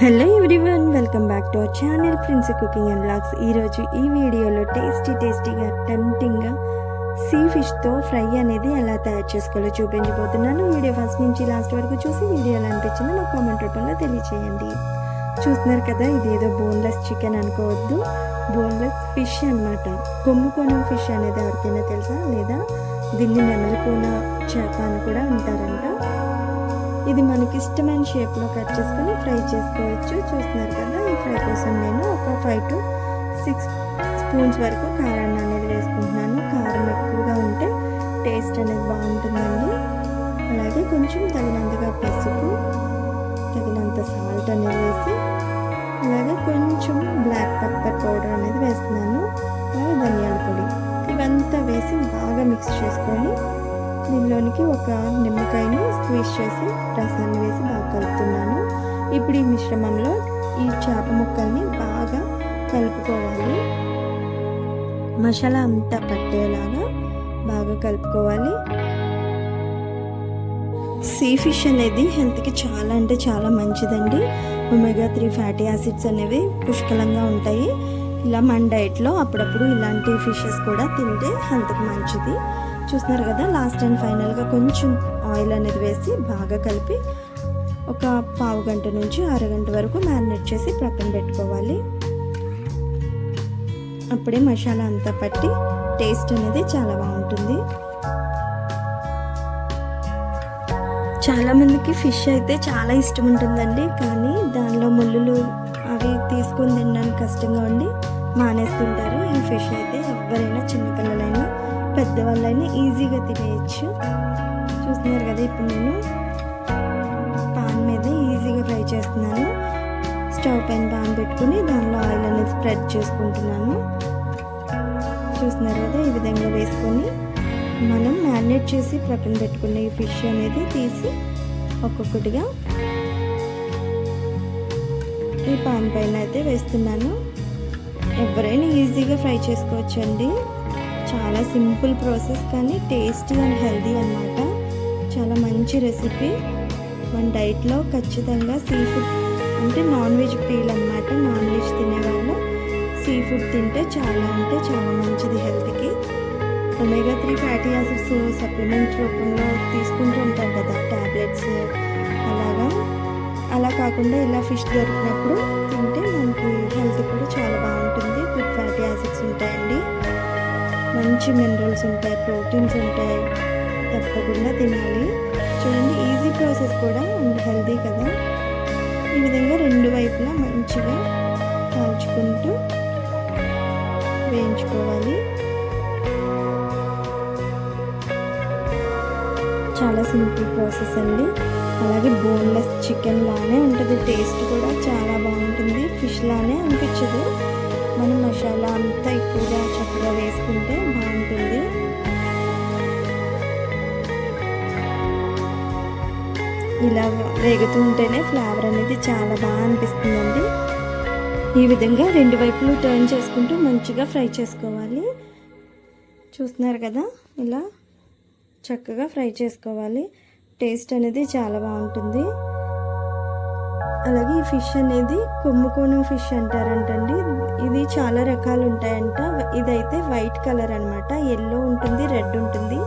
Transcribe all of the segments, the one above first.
Hello everyone welcome back to our channel prince cooking and logs ఈరోజు ఈ వీడియోలో tasty టేస్టీగా టెంప్టింగ్గా సీ ఫిష్తో ఫ్రై అనేది ఎలా తయారు చేసుకోవాలో చూపించబోతున్నాను. వీడియో ఫస్ట్ నుంచి లాస్ట్ వరకు చూసి వీడియో ఎలా అనిపించిందో నాకు కామెంట్ రూపంలో తెలియచేయండి. చూస్తున్నారు కదా ఇదేదో బోన్లెస్ చికెన్ అనుకోవద్దు. బోన్లెస్ ఫిష్ అనమాట కొమ్ముకోన ఫిష్ అనేది ఎవరికైనా తెలుసా? లేదా దీన్ని నెమలికోన చేప అని కూడా అంటారంట. ఇది మనకి ఇష్టమైన షేప్లో కట్ చేసుకొని ఫ్రై చేసుకోవచ్చు. చూస్తున్నారు కదా ఈ ఫ్రై కోసం నేను ఒక ఫైవ్ టు సిక్స్ స్పూన్స్ వరకు కారాన్ని అనేది వేసుకుంటున్నాను. కారం ఎక్కువగా ఉంటే టేస్ట్ అనేది బాగుంటుందండి. అలాగే కొంచెం తగినంతగా పసుపు తగినంత సాల్ట్ అనేది వేసి అలాగే కొంచెం బ్లాక్ పెప్పర్ పౌడర్ అనేది వేస్తున్నాను. అలాగే ధనియాల పొడి ఇవంతా వేసి బాగా మిక్స్ చేసుకొని దీనిలోనికి ఒక నిమ్మకాయని స్క్వీజ్ చేసి రసాన్ని వేసి బాగా కలుపుతున్నాను. ఇప్పుడు ఈ మిశ్రమంలో ఈ చేప ముక్కల్ని బాగా కలుపుకోవాలి. మసాలా అంతా పట్టేలాగా బాగా కలుపుకోవాలి. సీ ఫిష్ అనేది హెల్త్కి చాలా అంటే చాలా మంచిదండి. ఒమేగా త్రీ ఫ్యాటీ యాసిడ్స్ అనేవి పుష్కలంగా ఉంటాయి. ఇలా మన డైట్లో అప్పుడప్పుడు ఇలాంటి ఫిషెస్ కూడా తింటే హెల్త్కి మంచిది. చూస్తున్నారు కదా లాస్ట్ అండ్ ఫైనల్గా కొంచెం ఆయిల్ అనేది వేసి బాగా కలిపి ఒక పావు గంట నుంచి అరగంట వరకు మ్యారినేట్ చేసి ప్రక్కన పెట్టుకోవాలి. అప్పుడే మసాలా అంతా పట్టి టేస్ట్ అనేది చాలా బాగుంటుంది. చాలామందికి ఫిష్ అయితే చాలా ఇష్టం ఉంటుందండి కానీ దానిలో ముళ్ళులు అవి తీసుకుని తినడానికి కష్టంగా ఉండి మానేస్తుంటారు. ఈ ఫిష్ అయితే ఎవరైనా చిన్నపిల్లలైనా పెద్దవాళ్ళైనా ఈజీగా తినేయచ్చు. చూస్తున్నారు కదా ఇప్పుడు నేను పాన్ మీద ఈజీగా ఫ్రై చేస్తున్నాను. స్టవ్ పైన పాన్ పెట్టుకుని దానిలో ఆయిల్ అనేది స్ప్రెడ్ చేసుకుంటున్నాను. చూస్తున్నారు కదా ఈ విధంగా వేసుకొని మనం మ్యారినేట్ చేసి ప్రక్కన పెట్టుకున్న ఈ ఫిష్ అనేది తీసి ఒక్కొక్కటిగా ఈ పాన్ పైన అయితే వేస్తున్నాను. ఎవరైనా ఈజీగా ఫ్రై చేసుకోవచ్చండి. చాలా సింపుల్ ప్రాసెస్ కానీ టేస్టీ అండ్ హెల్దీ అనమాట చాలా మంచి రెసిపీ మన డైట్లో ఖచ్చితంగా సీ ఫుడ్ అంటే నాన్ వెజ్ ప్రియులు అనమాట నాన్ వెజ్ తినేవాళ్ళు సీ ఫుడ్ తింటే చాలా అంటే చాలా మంచిది హెల్త్కి omega three fatty acids supplement రూపంలో తీసుకుంటూ ఉంటాం కదా ట్యాబ్లెట్స్ కాకుండా ఇలా ఫిష్ దొరికినప్పుడు తింటే మనకి హెల్త్ కూడా చాలా బాగుంటుంది. గుడ్ ఫ్యాటీ యాసిడ్స్ ఉంటాయండి. మంచి మినరల్స్ ఉంటాయి ప్రోటీన్స్ ఉంటాయి. తప్పకుండా తినాలి. చూడండి ఈజీ ప్రాసెస్ కూడా హెల్దీ హెల్తీ కదా. ఈ విధంగా రెండు వైపులా మంచిగా కాల్చుకుంటూ వేయించుకోవాలి. చాలా సింపుల్ ప్రాసెస్ అండి. అలాగే బోన్లెస్ చికెన్ లానే ఉంటుంది. టేస్ట్ కూడా చాలా బాగుంటుంది. ఫిష్ లానే అనిపించదు. మనం మసాలా అంతా ఎక్కువగా చక్కగా వేసుకుంటే బాగుంటుంది. ఇలా వేగుతూ ఉంటేనే ఫ్లేవర్ అనేది చాలా బాగా అనిపిస్తుందండి. ఈ విధంగా రెండు వైపులు టర్న్ చేసుకుంటూ మంచిగా ఫ్రై చేసుకోవాలి. చూస్తున్నారు కదా? ఇలా చక్కగా ఫ్రై చేసుకోవాలి. టేస్ట్ అనేది చాలా బాగుంటుంది. అలాగే ఈ ఫిష్ అనేది కొమ్ముకోణం ఫిష్ అంటారంటండి. ఇది చాలా రకాలు ఉంటాయంట ఇదైతే వైట్ కలర్ అనమాట ఎల్లో ఉంటుంది రెడ్ ఉంటుంది.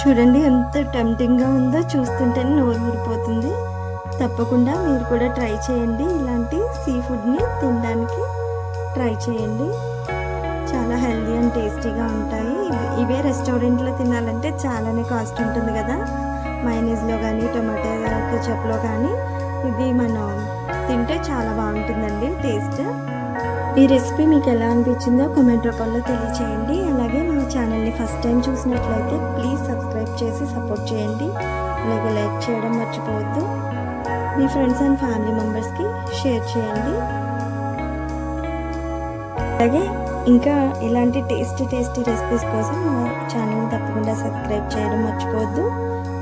చూడండి ఎంత టెంప్టింగ్గా ఉందో చూస్తుంటేనే నోరు ఊరిపోతుంది. తప్పకుండా మీరు కూడా ట్రై చేయండి. ఇలాంటి సీ ఫుడ్ని తినడానికి ట్రై చేయండి. చాలా హెల్దీ అండ్ టేస్టీగా ఉంటాయి. ఇవే రెస్టారెంట్లో తినాలంటే చాలానే కాస్ట్ ఉంటుంది కదా. మైనీస్లో కానీ టొమాటో కెచప్లో కానీ ఇది మనం తింటే చాలా బాగుంటుందండి టేస్ట్. ఈ రెసిపీ మీకు ఎలా అనిపించిందో కామెంట్ రూపంలో తెలియచేయండి. అలాగే మా ఛానల్ని ఫస్ట్ టైం చూసినట్లయితే ప్లీజ్ సబ్స్క్రైబ్ చేసి సపోర్ట్ చేయండి. అలాగే లైక్ చేయడం మర్చిపోవద్దు. మీ ఫ్రెండ్స్ అండ్ ఫ్యామిలీ మెంబర్స్కి షేర్ చేయండి. అలాగే ఇంకా ఇలాంటి టేస్టీ టేస్టీ రెసిపీస్ కోసం మా ఛానల్ని తప్పకుండా సబ్స్క్రైబ్ చేయడం మర్చిపోవద్దు.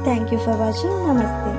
థ్యాంక్ యూ ఫర్ వాచింగ్ నమస్తే